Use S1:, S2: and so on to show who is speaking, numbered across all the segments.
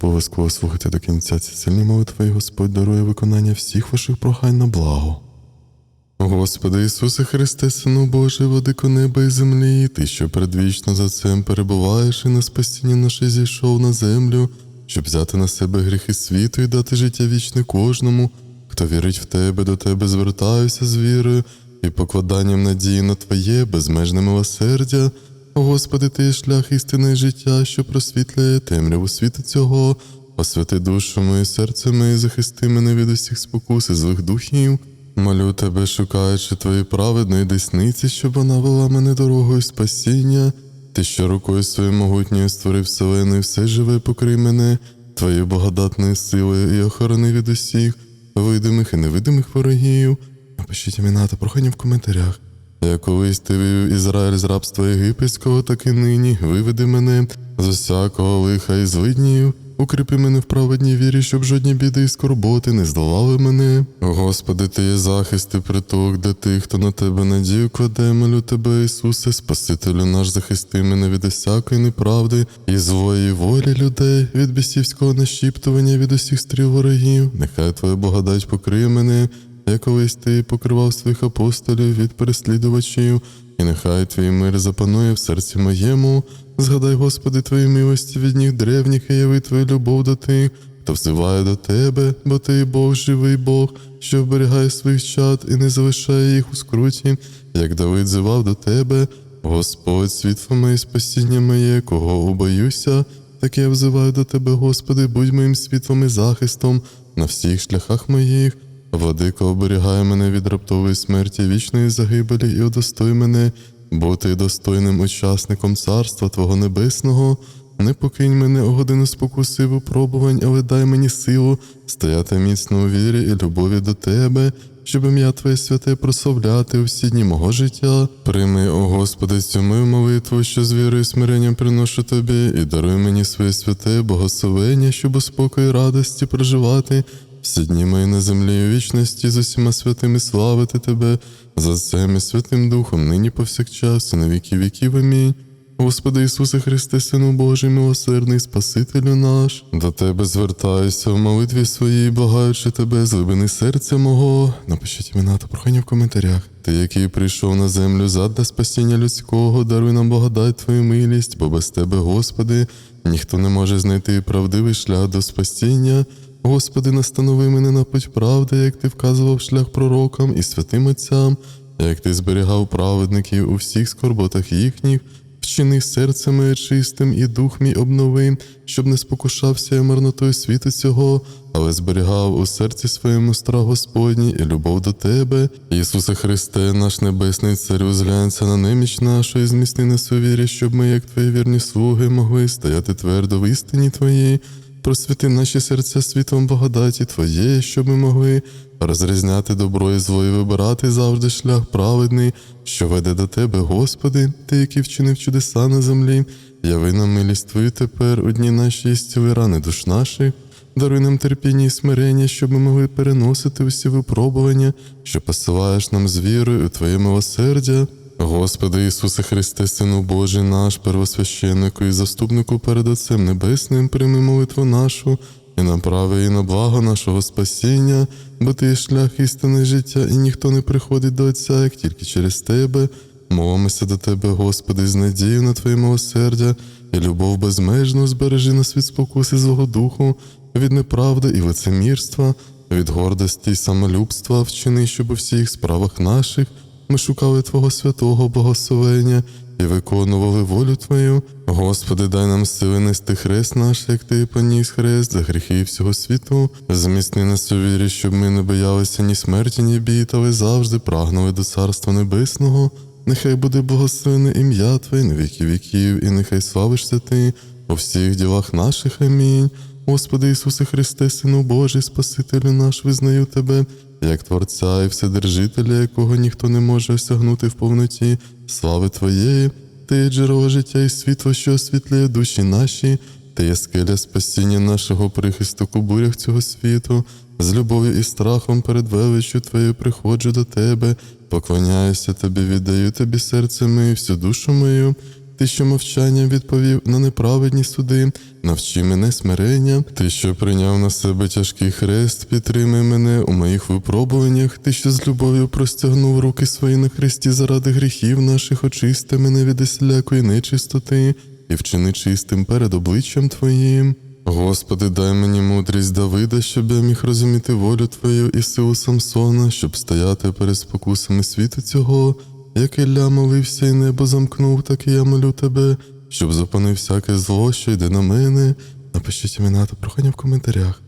S1: Обов'язково слухайте до кінця ці сильні молитви, і Господь дарує виконання всіх ваших прохань на благо. Господи Ісусе Христе, Сину Божий, владико неба і землі, Ти, що предвічно за цим перебуваєш і на спасіння наше зійшов на землю, щоб взяти на себе гріхи світу і дати життя вічне кожному, хто вірить в Тебе, до Тебе звертаюся з вірою і покладанням надії на Твоє безмежне милосердя. Господи, Ти є шлях істини і життя, що просвітлює темряву світу цього. Освяти душу мою, серце моє, захисти мене від усіх спокус і злих духів. Молю тебе, шукаючи твої праведної десниці, щоб вона вела мене дорогою спасіння. Ти, що рукою своєю могутньою створив вселену і все живе, покрий мене, твоєю благодатною силою і охорони від усіх, видимих і невидимих ворогів. Напишіть імена та прохання в коментарях. Я колись ти вивів Ізраїль з рабства єгипетського, так і нині виведи мене з усякого лиха і злиднів. Укріпи мене в праведній вірі, щоб жодні біди і скорботи не здолали мене. Господи, ти є захист і притулок для тих, хто на тебе надію кладе, молю тебе, Ісусе, Спасителю наш, захисти мене від усякої неправди і злої волі людей, від бісівського нашіптування, від усіх стріл ворогів. Нехай Твоя благодать покриє мене, як колись ти покривав своїх апостолів від переслідувачів, і нехай твій мир запанує в серці моєму. Згадай, Господи, Твої милості від них древніх і яви Твою любов до тих, хто взиває до Тебе, бо Ти Бог живий Бог, що вберігає своїх чад і не залишає їх у скруті, як Давид зивав до Тебе, Господь, світло моє, спасіння моє, кого убоюся, так я взиваю до Тебе, Господи, будь моїм світлом і захистом на всіх шляхах моїх. Владика оберігає мене від раптової смерті, вічної загибелі і удостой мене бути достойним учасником царства Твого Небесного. Не покинь мене у годину спокуси випробувань, але дай мені силу стояти міцно у вірі і любові до Тебе, щоб ім'я Твоє святе прославляти у всі дні мого життя. Прийми, о Господи, цю мою молитву, що з вірою і смиренням приношу Тобі, і даруй мені своє святе благословення, щоб у спокої радості проживати всі дні мої на землі у вічності з усіма святими славити Тебе, за цим і Святим Духом, нині повсякчас, і на віки віків. Амінь. Господи Ісусе Христе, Сину Божий, милосердний Спасителю наш, до Тебе звертаюся в молитві своїй, благаючи Тебе, з глибини серця мого. Напишіть імена та прохання в коментарях. Ти, який прийшов на землю задля спасіння людського, даруй нам благодать Твою милість, бо без Тебе, Господи, ніхто не може знайти правдивий шлях до спасіння. Господи, настанови мене на путь правди, як ти вказував шлях пророкам і святим отцям, як ти зберігав праведників у всіх скорботах їхніх, вчини серце моє чистим і дух мій обнови, щоб не спокушався я марнотою світу цього, але зберігав у серці своєму страх Господній і любов до Тебе. Ісусе Христе, наш небесний Царю, зглянься на неміч нашу і зміцни нас у вірі, щоб ми, як Твої вірні слуги, могли стояти твердо в істині Твоїй. Просвіти наші серця світлом благодаті Твоєї, щоб ми могли розрізняти добро і зло і вибирати завжди шлях праведний, що веде до Тебе, Господи, Ти, який вчинив чудеса на землі, яви нам милість Твою тепер у дні наші і зціли рани душ наших. Даруй нам терпіння і смирення, щоб ми могли переносити усі випробування, що посилаєш нам з вірою у Твоє милосердя. Господи Ісусе Христе, Сину Божий наш, первосвященнику і заступнику перед Отцем Небесним, прийми молитву нашу і направи її на благо нашого спасіння, бо ти є шлях істини життя, і ніхто не приходить до Отця, як тільки через Тебе. Молимося до Тебе, Господи, з надією на Твоє милосердя і любов безмежну збережи нас від спокуси злого духу, від неправди і лицемірства, від гордості й самолюбства, вчини, щоб у всіх справах наших ми шукали Твого святого благословення і виконували волю Твою. Господи, дай нам сили нести хрест наш, як Ти поніс хрест за гріхи всього світу. Зміцни нас у вірі, щоб ми не боялися ні смерті, ні бід, але завжди прагнули до Царства Небесного. Нехай буде благословене ім'я Твоє на віки віків, і нехай славишся Ти у всіх ділах наших. Амінь. Господи Ісусе Христе, Сину Божий, Спасителю наш, визнаю Тебе, як Творця і Вседержителя, якого ніхто не може осягнути в повноті, слави Твоєї, Ти є джерело життя і світло, що освітлює душі наші, Ти є скеля спасіння нашого прихисток у бурях цього світу, з любов'ю і страхом перед величчю Твоєю приходжу до Тебе, поклоняюся Тобі, віддаю Тобі серце моє, всю душу мою, ти, що мовчанням відповів на неправедні суди, навчи мене смирення, ти, що прийняв на себе тяжкий хрест, підтримай мене у моїх випробуваннях, ти, що з любов'ю простягнув руки свої на хресті заради гріхів наших, очисти мене від усілякої нечистоти і вчини чистим перед обличчям Твоїм. Господи, дай мені мудрість Давида, щоб я міг розуміти волю Твою і силу Самсона, щоб стояти перед спокусами світу цього. Як Ілля молився і небо замкнув, так і я молю тебе, щоб зупинив всяке зло, що йде на мене. Напишіть імена та прохання в коментарях.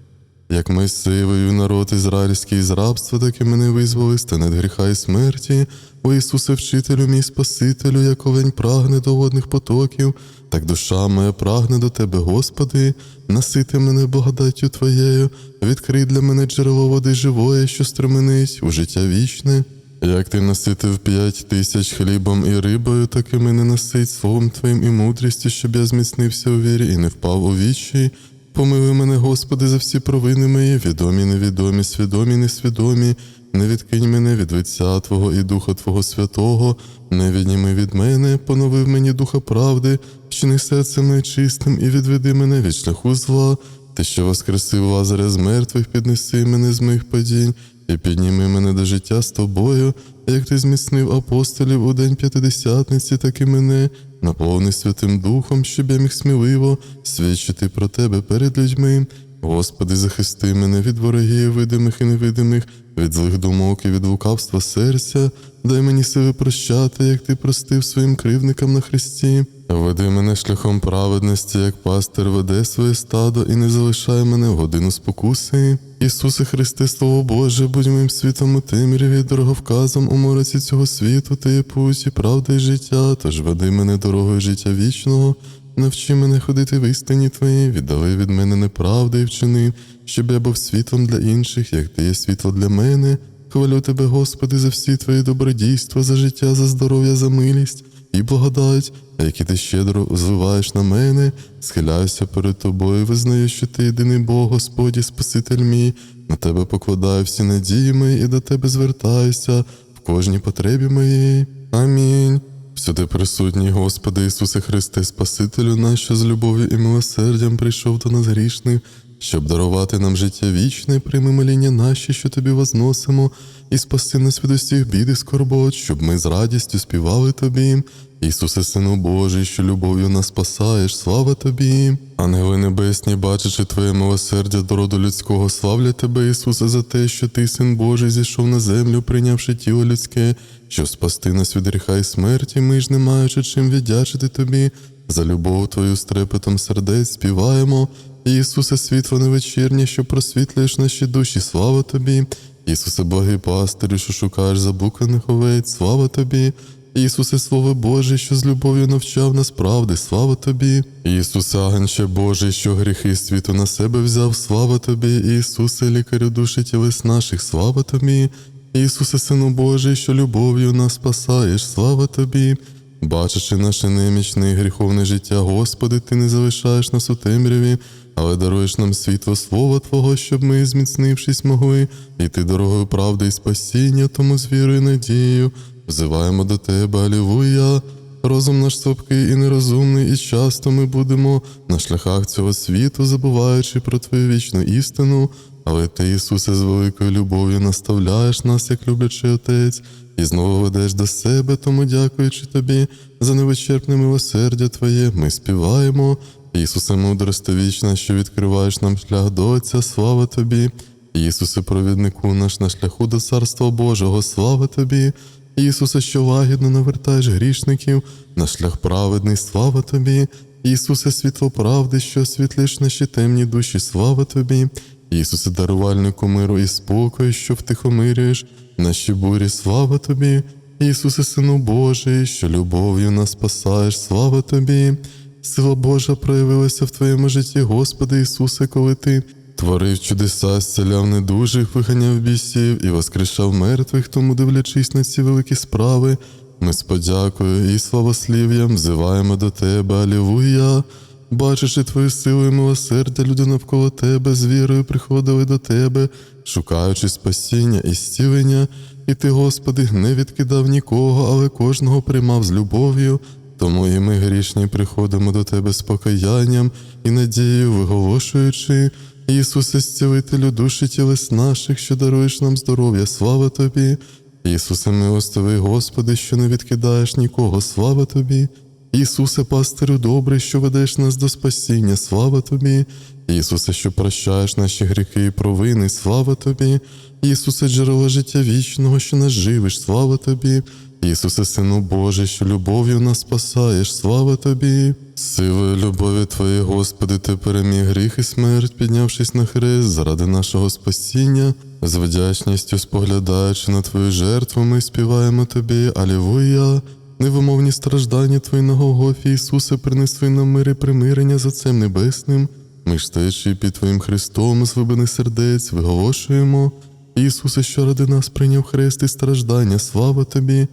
S1: Як Мойсей вивів народ ізраїльський з рабства, так і мене визволи стане гріха і смерті. О Ісусе, вчителю, мій Спасителю, як овень прагне до водних потоків, так душа моя прагне до Тебе, Господи, насити мене благодаттю Твоєю, відкрий для мене джерело води живої, що стременить у життя вічне. Як ти наситив п'ять тисяч хлібом і рибою, так і мене насить словом Твоїм і мудрістю, щоб я зміцнився у вірі і не впав у вічі. Помилуй мене, Господи, за всі провини мої, відомі, невідомі, свідомі, несвідомі. Не відкинь мене від лиця Твого і Духа Твого Святого, не відніми від мене, поновив мені духа правди, вчини серце моє чистим і відведи мене від шляху зла. Ти, що воскресив Лазаря з мертвих, піднеси мене з моїх падінь і підніми мене до життя з тобою, як ти зміцнив апостолів у день п'ятидесятниці, так і мене, наповни Святим Духом, щоб я міг сміливо свідчити про тебе перед людьми. Господи, захисти мене від ворогів, видимих і невидимих, від злих думок і від лукавства серця, дай мені сили прощати, як ти простив своїм кривникам на хресті. Веди мене шляхом праведності, як пастир веде своє стадо, і не залишай мене в годину спокуси. Ісусе Христе, Слово Боже, будь моїм світом у темряві, дороговказом у мороці цього світу, ти є путь і правда і життя, тож веди мене дорогою життя вічного. Навчи мене ходити в істині Твоїй, віддали від мене неправди і вчини, щоб я був світлом для інших, як ти є світло для мене. Хвалю тебе, Господи, за всі твої добродійства, за життя, за здоров'я, за милість і благодать, які ти щедро зливаєш на мене, схиляюся перед тобою, визнаю, що ти єдиний Бог, Господі, Спаситель мій, на тебе покладаю всі надії мої і до тебе звертаюся в кожній потребі моїй. Амінь. Всюди присутній, Господи Ісусе Христе, Спасителю наш, що з любов'ю і милосердям прийшов до нас грішних, щоб дарувати нам життя вічне, прийми моління наші, що тобі возносимо, і спаси нас від усіх бід і скорбот, щоб ми з радістю співали тобі. Ісусе, Сину Божий, що любов'ю нас спасаєш, слава тобі. Ангели небесні, бачачи Твоє милосердя до роду людського, славлять Тебе, Ісусе, за те, що Ти, Син Божий, зійшов на землю, прийнявши тіло людське, щоб спасти нас від гріха і смерті, ми ж не маючи чим віддячити Тобі. За любов Твою з трепетом сердець співаємо. Ісусе, світло невечірнє, що просвітлюєш наші душі, слава Тобі. Ісусе, благий пастирю, що шукаєш заблуканих овець, слава Тобі. Ісусе, Слово Боже, що з любов'ю навчав нас правди, слава Тобі. Ісусе, Агнче Божий, що гріхи світу на себе взяв, слава Тобі. Ісусе, лікарю душі тілес наших, слава Тобі. Ісусе, Сину Божий, що любов'ю нас спасаєш, слава Тобі. Бачачи наше немічне і гріховне життя, Господи, Ти не залишаєш нас у темряві, але даруєш нам світло Слова Твого, щоб ми, зміцнившись, могли йти дорогою правди і спасіння, тому з вірою надією взиваємо до Тебе, Алілуя. Розум наш слабкий і нерозумний, і часто ми будемо на шляхах цього світу, забуваючи про Твою вічну істину, але Ти, Ісусе, з великою любов'ю наставляєш нас, як люблячий Отець, і знову ведеш до себе, тому дякуючи Тобі за невичерпне милосердя Твоє, ми співаємо. Ісусе, мудрости вічна, що відкриваєш нам шлях до Отця, слава Тобі. Ісусе, провіднику наш на шляху до Царства Божого, слава Тобі. Ісусе, що лагідно навертаєш грішників на шлях праведний, слава Тобі. Ісусе, світло правди, що освітлиш наші темні душі, слава Тобі. Ісусе, дарувальнику миру і спокою, що втихомирюєш наші бурі, слава Тобі. Ісусе, Сину Божий, що любов'ю нас спасаєш, слава Тобі. Сила Божа проявилася в Твоєму житті, Господи Ісусе, коли Ти творив чудеса, зціляв недужих, виганяв бісів і воскрешав мертвих, тому, дивлячись на ці великі справи, ми з подякою і славослів'ям взиваємо до Тебе, Алілуя. Бачачи Твою силу і милосердя, люди навколо Тебе з вірою приходили до Тебе, шукаючи спасіння і зцілення, і Ти, Господи, не відкидав нікого, але кожного приймав з любов'ю. Тому і ми грішні приходимо до Тебе з покаянням і надією, виголошуючи, Ісусе, зцілителю душі тілес наших, що даруєш нам здоров'я, слава Тобі. Ісусе, милостивий Господи, що не відкидаєш нікого, слава Тобі. Ісусе, пастирю добрий, що ведеш нас до спасіння, слава Тобі. Ісусе, що прощаєш наші гріхи і провини, слава Тобі. Ісусе, джерело життя вічного, що нас живиш, слава Тобі. Ісусе, Сину Божий, що любов'ю нас спасаєш, слава Тобі. Силою любові Твоєї, Господи, Ти переміг гріх і смерть, піднявшись на хрест заради нашого спасіння, з вдячністю споглядаючи на Твою жертву, ми співаємо Тобі, Алілуя. Невимовні страждання Твої на Голгофі, Ісусе, принесли нам мир і примирення з Отцем Небесним. Ми ж стоячи під Твоїм Христом, з сердець, виголошуємо. Ісусе, що ради нас прийняв хрест і страждання, слава Тобі.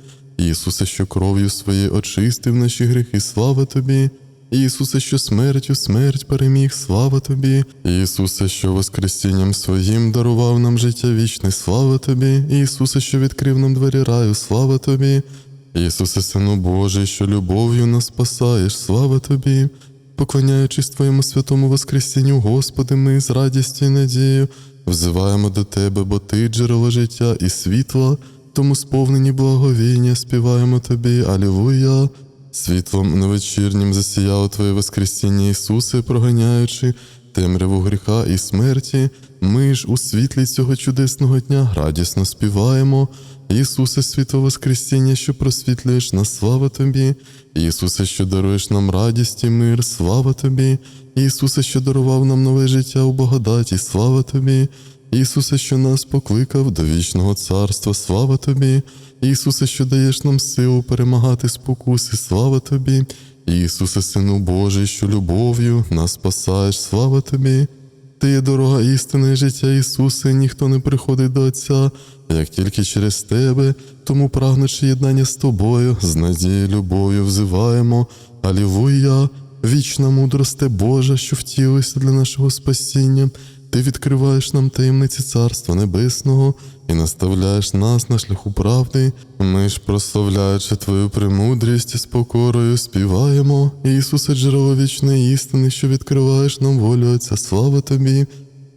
S1: Ісусе, що кров'ю своєю очистив наші гріхи, слава Тобі. Ісусе, що смертю смерть переміг, слава Тобі. Ісусе, що воскресінням своїм дарував нам життя вічне, слава Тобі. Ісусе, що відкрив нам двері раю, слава Тобі. Ісусе, Сину Божий, що любов'ю нас спасаєш, слава Тобі. Поклоняючись Твоєму святому Воскресінню, Господи, ми з радістю і надією взиваємо до Тебе, бо Ти джерело життя і світла, тому сповнені благовіння, співаємо Тобі, Алілуя. Світлом невечірнім засіяло Твоє Воскресіння, Ісусе, проганяючи темряву гріха і смерті, ми ж у світлі цього чудесного дня радісно співаємо. Ісусе, світло Воскресіння, що просвітлюєш нас, слава Тобі, Ісусе, що даруєш нам радість і мир, слава Тобі, Ісусе, що дарував нам нове життя у благодаті, слава Тобі, Ісусе, що нас покликав до вічного царства, слава Тобі, Ісусе, що даєш нам силу перемагати спокуси, слава Тобі, Ісусе, Сину Божий, що любов'ю нас спасаєш, слава Тобі. Ти є дорога істини життя Ісусе, ніхто не приходить до Отця, як тільки через Тебе, тому прагнучи єднання з Тобою, з надією, любов'ю взиваємо. Алілуя! Вічна мудросте Божа, що втілися для нашого спасіння. Ти відкриваєш нам таємниці Царства Небесного і наставляєш нас на шляху правди. Ми ж, прославляючи Твою премудрість з покорою, співаємо, Ісусе, джерело вічної істини, що відкриваєш нам волю Отця, слава Тобі.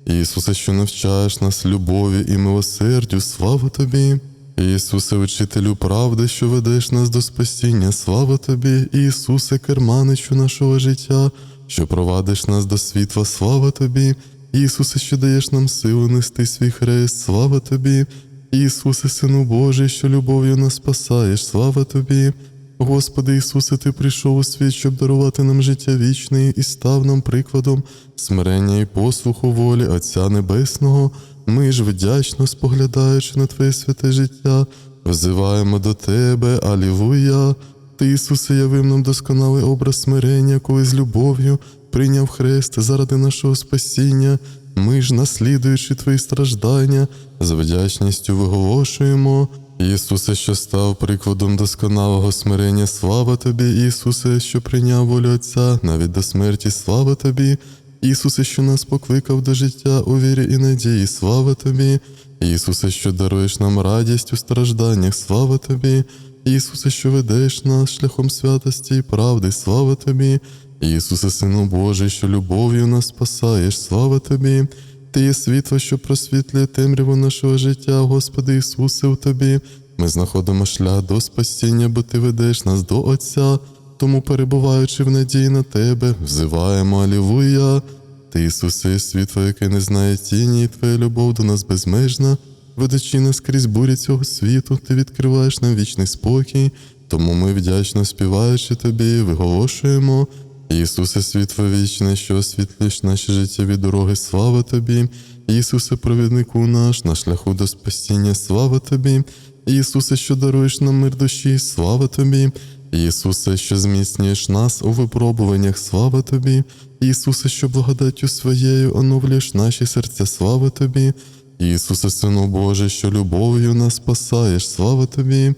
S1: Ісусе, що навчаєш нас любові і милосердю, слава Тобі. Ісусе, учителю правди, що ведеш нас до спасіння, слава Тобі, Ісусе, керманичу нашого життя, що провадиш нас до світла, слава Тобі. Ісусе, що даєш нам силу нести свій хрест, слава Тобі, Ісусе, Сину Божий, що любов'ю нас спасаєш, слава Тобі. Господи Ісусе, Ти прийшов у світ, щоб дарувати нам життя вічне і став нам прикладом смирення і послуху волі Отця Небесного. Ми ж вдячно споглядаючи на Твоє святе життя, взиваємо до Тебе, Алілуя. Ти, Ісусе, явив нам досконалий образ смирення, коли з любов'ю прийняв хрест заради нашого спасіння. Ми ж, наслідуючи Твої страждання, з вдячністю виголошуємо. Ісусе, що став прикладом досконалого смирення, слава Тобі, Ісусе, що прийняв волю Отця, навіть до смерті, слава Тобі, Ісусе, що нас покликав до життя у вірі і надії, слава Тобі, Ісусе, що даруєш нам радість у стражданнях, слава Тобі, Ісусе, що ведеш нас шляхом святості і правди, слава Тобі, Ісусе, Сину Божий, що любов'ю нас спасаєш, слава Тобі. Ти є світло, що просвітлює темряву нашого життя, Господи Ісусе, у Тобі. Ми знаходимо шлях до спасіння, бо Ти ведеш нас до Отця, тому, перебуваючи в надії на Тебе, взиваємо Алілуя. Ти, Ісусе, світло, яке не знає тіні, і Твоя любов до нас безмежна, ведучи нас крізь бурі цього світу, Ти відкриваєш нам вічний спокій, тому ми вдячно співаючи Тобі, виголошуємо. Ісусе, світло вічне, що освітлюєш наші життєві дороги, слава Тобі, Ісусе, провіднику наш, на шляху до спасіння, слава Тобі, Ісусе, що даруєш нам мир душі, слава Тобі, Ісусе, що зміцнюєш нас у випробуваннях, слава Тобі, Ісусе, що благодаттю своєю оновлюєш наші серця, слава Тобі, Ісусе, Сину Божий, що любов'ю нас спасаєш, слава Тобі,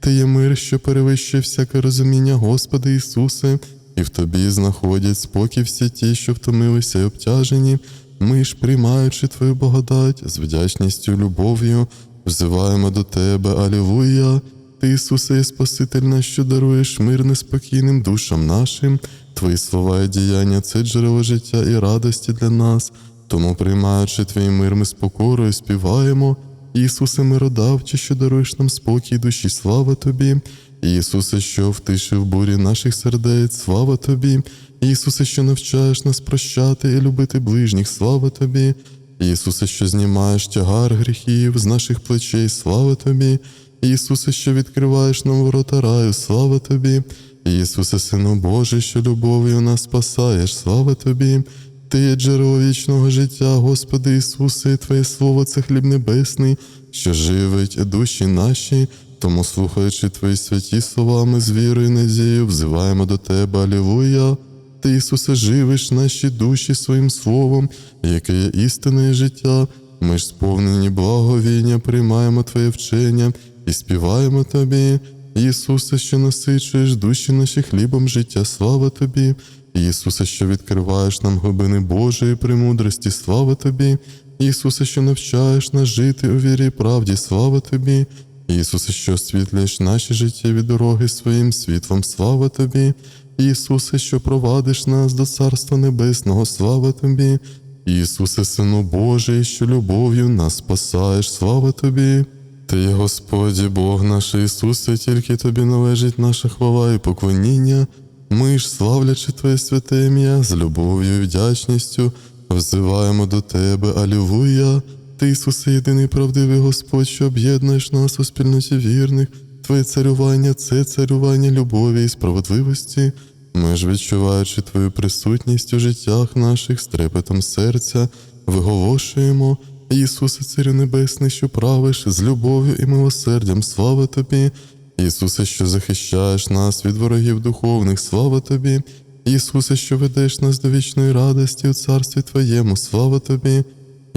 S1: Ти є мир, що перевищує всяке розуміння, Господи Ісусе, і в Тобі знаходять спокій всі ті, що втомилися й обтяжені. Ми ж, приймаючи Твою благодать, з вдячністю, любов'ю, взиваємо до Тебе, Алілуя. Ти, Ісусе, є Спаситель наш, що даруєш мир неспокійним душам нашим. Твої слова і діяння це джерело життя і радості для нас. Тому, приймаючи твій мир, ми з покорою співаємо. Ісусе, миродавче, що даруєш нам спокій душі, слава Тобі. Ісусе, що втишив бурі наших сердець, слава Тобі. Ісусе, що навчаєш нас прощати і любити ближніх, слава Тобі. Ісусе, що знімаєш тягар гріхів з наших плечей, слава Тобі. Ісусе, що відкриваєш нам ворота раю, слава Тобі. Ісусе, Сину Божий, що любов'ю нас спасаєш, слава Тобі. Ти є джерело вічного життя, Господи Ісусе, Твоє Слово це хліб небесний, що живить душі наші. Тому, слухаючи Твої святі слова, ми з вірою і надією взиваємо до Тебе, Алілуя. Ти, Ісусе, живиш наші душі своїм словом, яке є істинне життя. Ми ж сповнені благовіння, приймаємо Твоє вчення і співаємо Тобі. Ісусе, що насичуєш душі наші хлібом життя, слава Тобі. Ісусе, що відкриваєш нам глибини Божої премудрості, слава Тобі. Ісусе, що навчаєш нас жити у вірі і правді, слава Тобі. Ісусе, що освітлюєш наші життєві дороги своїм світлом, слава Тобі. Ісусе, що провадиш нас до Царства Небесного, слава Тобі. Ісусе, Сину Божий, що любов'ю нас спасаєш, слава Тобі. Ти Господі, Бог наш Ісусе, тільки Тобі належить наша хвала і поклоніння. Ми ж, славлячи Твоє святе ім'я, з любов'ю і вдячністю, взиваємо до Тебе, Алілуя. Ти, Ісусе, єдиний правдивий Господь, що об'єднуєш нас у спільноті вірних. Твоє царювання це царювання любові і справедливості. Ми ж, відчуваючи Твою присутність у життях наших з трепетом серця, виголошуємо, Ісусе, Царю Небесний, що правиш з любов'ю і милосердям, слава Тобі. Ісусе, що захищаєш нас від ворогів духовних, слава Тобі. Ісусе, що ведеш нас до вічної радості у царстві Твоєму, слава Тобі.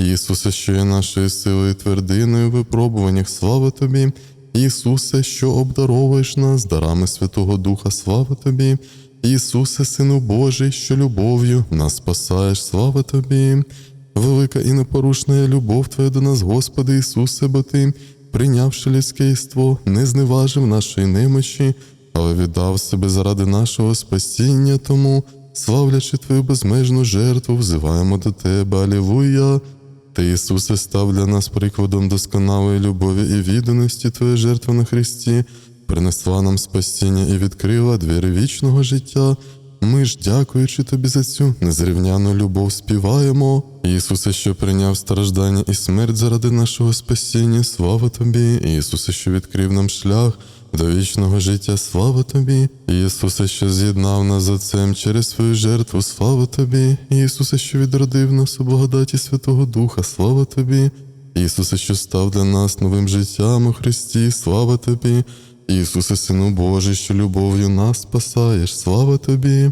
S1: Ісусе, що є нашою силою твердиною випробуваннях, слава Тобі. Ісусе, що обдаровуєш нас дарами Святого Духа, слава Тобі. Ісусе, Сину Божий, що любов'ю нас спасаєш, слава Тобі. Велика і непорушна любов Твоя до нас, Господи Ісусе, бо Ти, прийнявши людське єство, не зневажив нашої немощі, але віддав себе заради нашого спасіння, тому, славлячи Твою безмежну жертву, взиваємо до Тебе, Алілуя. Ти, Ісусе, став для нас прикладом досконалої любові і відданості Твоя жертва на Христі, принесла нам спасіння і відкрила двері вічного життя. Ми ж, дякуючи тобі за цю незрівняну любов, співаємо. Ісусе, що прийняв страждання і смерть заради нашого спасіння, слава тобі, Ісусе, що відкрив нам шлях до вічного життя, слава тобі, Ісусе, що з'єднав нас з Отцем через свою жертву, слава тобі, Ісусе, що відродив нас у благодаті Святого Духа, слава тобі, Ісусе, що став для нас новим життям у Христі, слава тобі. Ісусе, Сину Божий, що любов'ю нас спасаєш, слава Тобі.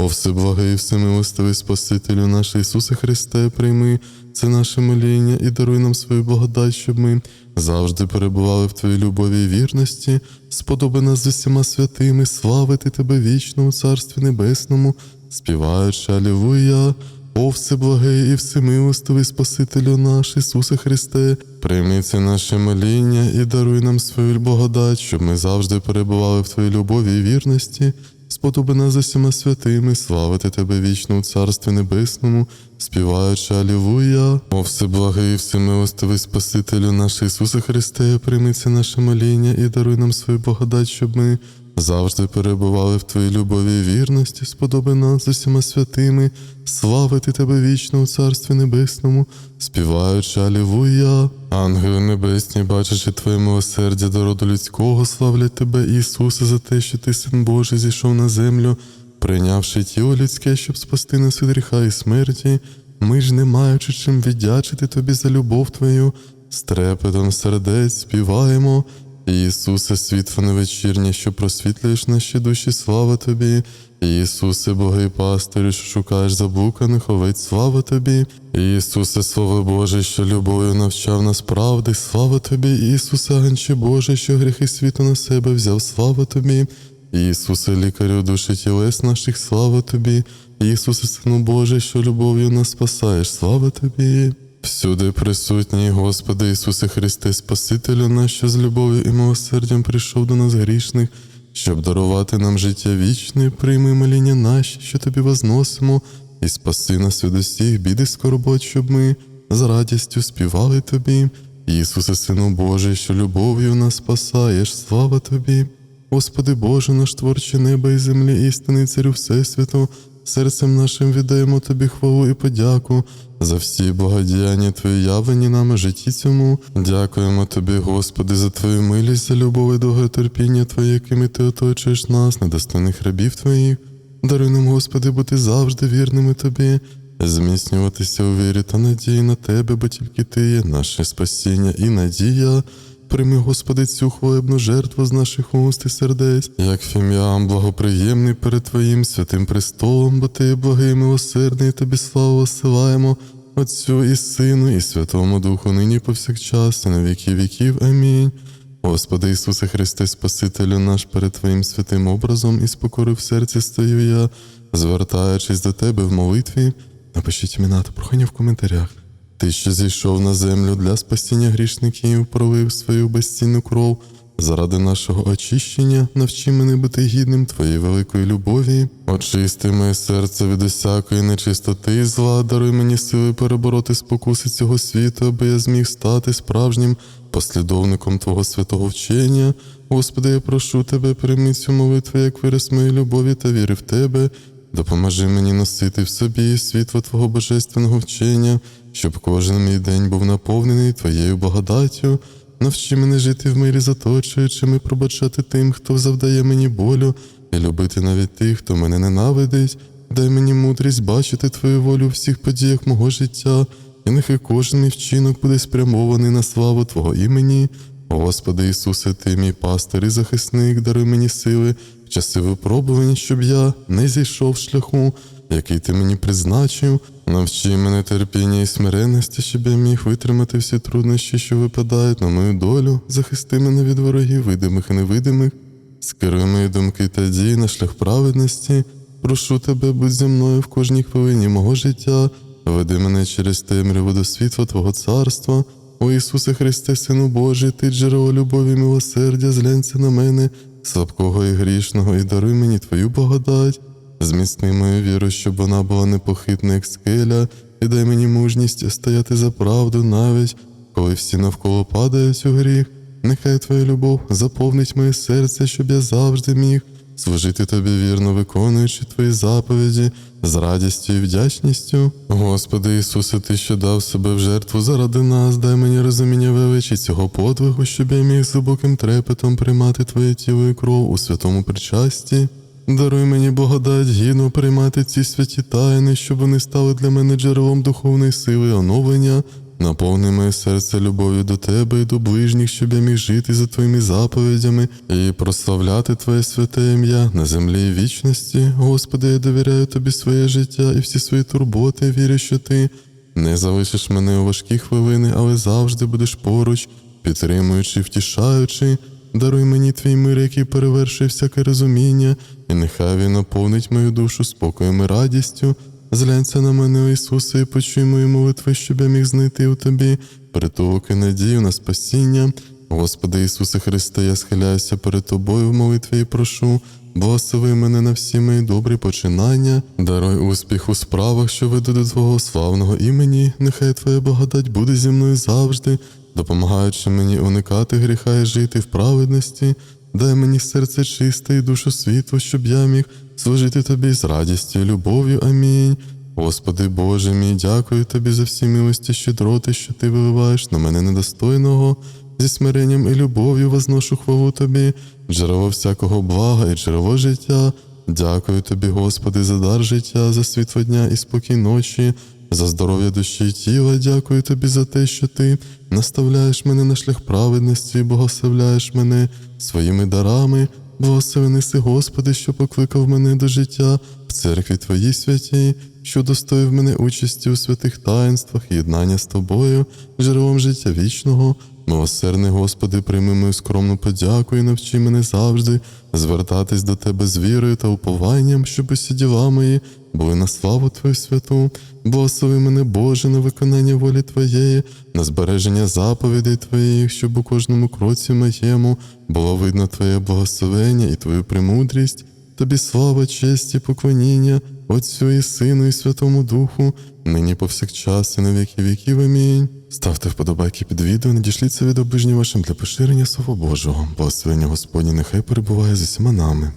S1: О всеблагий, всемилостивий Спасителю наш Ісусе Христе, прийми це наше моління і даруй нам свою благодать, щоб ми завжди перебували в Твоїй любові і вірності, сподоби нас з усіма святими, славити Тебе вічно у Царстві Небесному, співаючи Алілуя. О всеблагий і всемилостивий Спасителю наш Ісусе Христе, прийми це наше моління і даруй нам свою благодать, щоб ми завжди перебували в Твоїй любові і вірності, сподоби нас з усіма святими, славити Тебе вічно у Царстві Небесному, співаючи Алілуя. О всеблагий всемилостивий Спасителю наш Ісусе Христе, прийми це наше моління і даруй нам свою благодать, щоб ми завжди перебували в Твоїй любові і вірності, сподоби нас усіма святими, славити Тебе вічно у Царстві Небесному, співаючи Алілуя. Ангели небесні, бачачи Твоє милосердя до роду людського, славлять Тебе, Ісусе, за те, що Ти, Син Божий, зійшов на землю, прийнявши тіло людське, щоб спасти нас від гріха і смерті. Ми ж, не маючи чим віддячити Тобі за любов Твою, з трепетом сердець співаємо. Ісусе, світло невечірнє, що просвітлюєш наші душі, слава Тобі. Ісусе, Богий пастирю, що шукаєш заблуканих овець, слава Тобі. Ісусе, Слово Боже, що любов'ю навчав нас правди, слава Тобі. Ісусе, Ганче Боже, що гріхи світу на себе взяв, слава Тобі. Ісусе, лікарю душі тілес наших, слава Тобі. Ісусе, Сину Боже, що любов'ю нас спасаєш, слава Тобі. Всюди присутній, Господи Ісусе Христе, Спасителю наш, що з любов'ю і милосердям прийшов до нас грішних, щоб дарувати нам життя вічне, прийми моління наші, що тобі возносимо, і спаси нас від усіх бід і скорбот, щоб ми з радістю співали тобі. Ісусе, Сину Божий, що любов'ю нас спасаєш, слава тобі. Господи Боже, наш творче неба і землі, істинний царю Всесвіту, серцем нашим віддаємо Тобі хвалу і подяку за всі благодіяння Твої явлені нам житті цьому. Дякуємо Тобі, Господи, за Твою милість, за любов і довготерпіння Твоє, якими Ти оточуєш нас, недостойних рабів Твоїх. Даруй нам, Господи, бути завжди вірними Тобі, зміцнюватися у вірі та надії на Тебе, бо тільки Ти є наше спасіння і надія. Прийми, Господи, цю хвалебну жертву з наших уст і сердець, як фім'ям благоприємний перед Твоїм святим престолом, бо Ти є благий, милосердний, тобі славу осилаємо, Отцю і Сину, і Святому Духу, нині повсякчас, і на віки віків. Амінь. Господи Ісусе Христе, Спасителю наш перед Твоїм святим образом і в серці стою я, звертаючись до Тебе в молитві, напишіть імена та прохання в коментарях. Ти, що зійшов на землю для спасіння грішників, пролив свою безцінну кров заради нашого очищення, навчи мене бути гідним Твоєї великої любові, очисти моє серце від усякої нечистоти і зла, даруй мені сили перебороти спокуси цього світу, аби я зміг стати справжнім послідовником Твого святого вчення. Господи, я прошу Тебе, прийми цю молитву, як вираз моєї любові та віри в Тебе. Допоможи мені носити в собі світло Твого божественного вчення, щоб кожен мій день був наповнений Твоєю благодаттю. Навчи мене жити в мирі з оточуючими, пробачати тим, хто завдає мені болю, і любити навіть тих, хто мене ненавидить. Дай мені мудрість бачити Твою волю у всіх подіях мого життя, і нехай кожен мій вчинок буде спрямований на славу Твого імені. Господи Ісусе, Ти мій пастир і захисник, даруй мені сили часи випробувань, щоб я не зійшов шляху, який ти мені призначив. Навчи мене терпіння і смиренності, щоб я міг витримати всі труднощі, що випадають на мою долю, захисти мене від ворогів, видимих і невидимих, скеруй мої думки та дії на шлях праведності. Прошу тебе, будь зі мною в кожній хвилині мого життя, веди мене через темряву до світла Твого царства. О Ісусе Христе, Сину Божий, Ти джерело любові милосердя, зглянься на мене, слабкого і грішного, і даруй мені Твою благодать. Зміцни мою віру, щоб вона була непохитна, як скеля, і дай мені мужність стояти за правду навіть, коли всі навколо падають у гріх. Нехай Твоя любов заповнить моє серце, щоб я завжди міг служити тобі вірно, виконуючи твої заповіді з радістю і вдячністю. Господи Ісусе, Ти, що дав себе в жертву заради нас, дай мені розуміння величі цього подвигу, щоб я міг з глибоким трепетом приймати Твоє тіло і кров у святому причасті. Даруй мені благодать гідно приймати ці святі тайни, щоб вони стали для мене джерелом духовної сили оновлення. Наповни моє серце любов'ю до тебе і до ближніх, щоб я міг жити за твоїми заповідями і прославляти Твоє святе ім'я на землі і вічності. Господи, я довіряю тобі своє життя і всі свої турботи, вірю, що ти не залишиш мене у важкі хвилини, але завжди будеш поруч, підтримуючи, втішаючи. Даруй мені твій мир, який перевершує всяке розуміння, і нехай він наповнить мою душу спокоєм і радістю. Зглянься на мене, Ісусе, і почуй мої молитви, щоб я міг знайти у тобі притулок і надію на спасіння. Господи Ісусе Христе, я схиляюся перед Тобою в молитві і прошу, благослови мене на всі мої добрі починання, даруй успіх у справах, що ведуть до Твого славного імені. Нехай Твоя благодать буде зі мною завжди, допомагаючи мені уникати гріха і жити в праведності. Дай мені серце чисте і душу світло, щоб я міг служити тобі з радістю і любов'ю. Амінь. Господи Боже мій, дякую тобі за всі милості, щедроти, що ти виливаєш на мене недостойного. Зі смиренням і любов'ю возношу хвалу тобі, джерело всякого блага і джерело життя. Дякую тобі, Господи, за дар життя, за світло дня і спокій ночі, за здоров'я душі і тіла. Дякую тобі за те, що ти наставляєш мене на шлях праведності і благословляєш мене своїми дарами. Благослови си, Господи, що покликав мене до життя в церкві Твоїй святій, що достоїв мене участі у святих таїнствах єднання з тобою, джерелом життя вічного. Милосердний Господи, прийми мою скромну подяку і навчи мене завжди звертатись до Тебе з вірою та упованням, щоб усі діла мої були на славу Твою святу. Благослови мене, Боже, на виконання волі Твоєї, на збереження заповідей Твоїх, щоб у кожному кроці моєму було видно Твоє благословення і Твою премудрість. Тобі слава, честь і поклоніння, Отцю і Сину, і Святому Духу, нині повсякчас і на віки віків. Амінь. Ставте вподобайки під відео, надішліться від обижні вашим для поширення Слова Божого. Благословення Господні нехай перебуває з усіма нами.